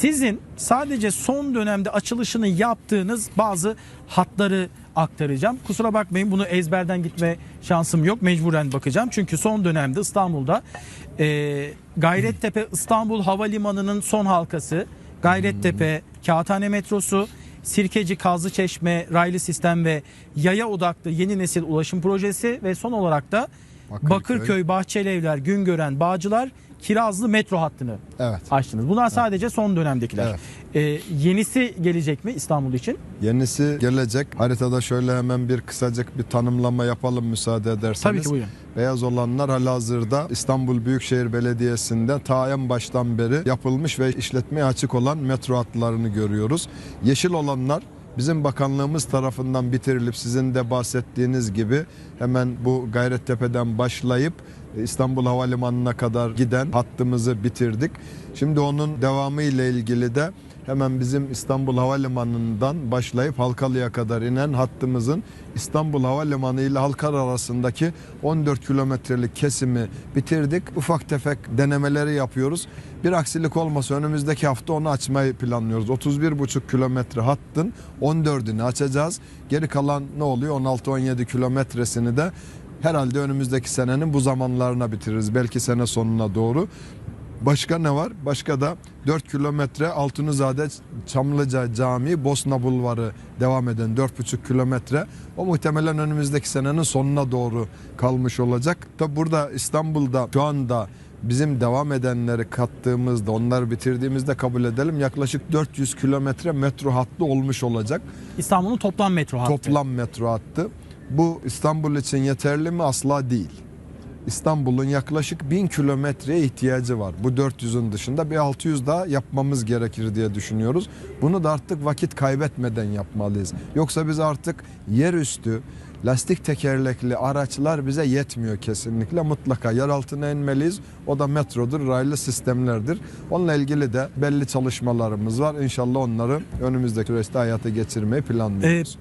Sizin sadece son dönemde açılışını yaptığınız bazı hatları aktaracağım. Kusura bakmayın bunu ezberden gitme şansım yok. Mecburen bakacağım. Çünkü son dönemde İstanbul'da e, Gayrettepe İstanbul Havalimanı'nın son halkası, Gayrettepe Kağıthane metrosu, Sirkeci Kazlıçeşme raylı sistem ve yaya odaklı yeni nesil ulaşım projesi ve son olarak da Bakırköy. Bakırköy, Bahçelievler, Güngören, Bağcılar, Kirazlı metro hattını Evet. açtınız. Bunlar sadece son dönemdekiler. Evet. Ee, yenisi gelecek mi İstanbul için? Yenisi gelecek. Haritada şöyle hemen bir kısacık bir tanımlama yapalım müsaade ederseniz. Tabii ki buyurun. Beyaz olanlar halihazırda İstanbul Büyükşehir Belediyesi'nde ta en baştan beri yapılmış ve işletmeye açık olan metro hatlarını görüyoruz. Yeşil olanlar bizim bakanlığımız tarafından bitirilip sizin de bahsettiğiniz gibi hemen bu Gayrettepe'den başlayıp İstanbul Havalimanı'na kadar giden hattımızı bitirdik. Şimdi onun devamı ile ilgili de hemen bizim İstanbul Havalimanı'ndan başlayıp Halkalı'ya kadar inen hattımızın İstanbul Havalimanı ile Halkalı arasındaki 14 kilometrelik kesimi bitirdik. Ufak tefek denemeleri yapıyoruz. Bir aksilik olmasa önümüzdeki hafta onu açmayı planlıyoruz. 31,5 kilometre hattın 14'ünü açacağız. Geri kalan ne oluyor? 16-17 kilometresini de herhalde önümüzdeki senenin bu zamanlarına bitiririz. Belki sene sonuna doğru. Başka ne var? Başka da 4 kilometre Altunizade Çamlıca Camii Bosna Bulvarı devam eden 4,5 kilometre. O muhtemelen önümüzdeki senenin sonuna doğru kalmış olacak. Tabi burada İstanbul'da şu anda bizim devam edenleri kattığımızda onları bitirdiğimizde kabul edelim yaklaşık 400 kilometre metro hattı olmuş olacak. İstanbul'un toplam metro hattı. Toplam metro hattı. Bu İstanbul için yeterli mi? Asla değil. İstanbul'un yaklaşık 1000 kilometreye ihtiyacı var. Bu 400'ün dışında bir 600 daha yapmamız gerekir diye düşünüyoruz. Bunu da artık vakit kaybetmeden yapmalıyız. Yoksa biz artık yerüstü lastik tekerlekli araçlar bize yetmiyor kesinlikle. Mutlaka yer altına inmeliyiz. O da metrodur, raylı sistemlerdir. Onunla ilgili de belli çalışmalarımız var. İnşallah onları önümüzdeki süreçte hayata geçirmeyi planlıyoruz. Ee,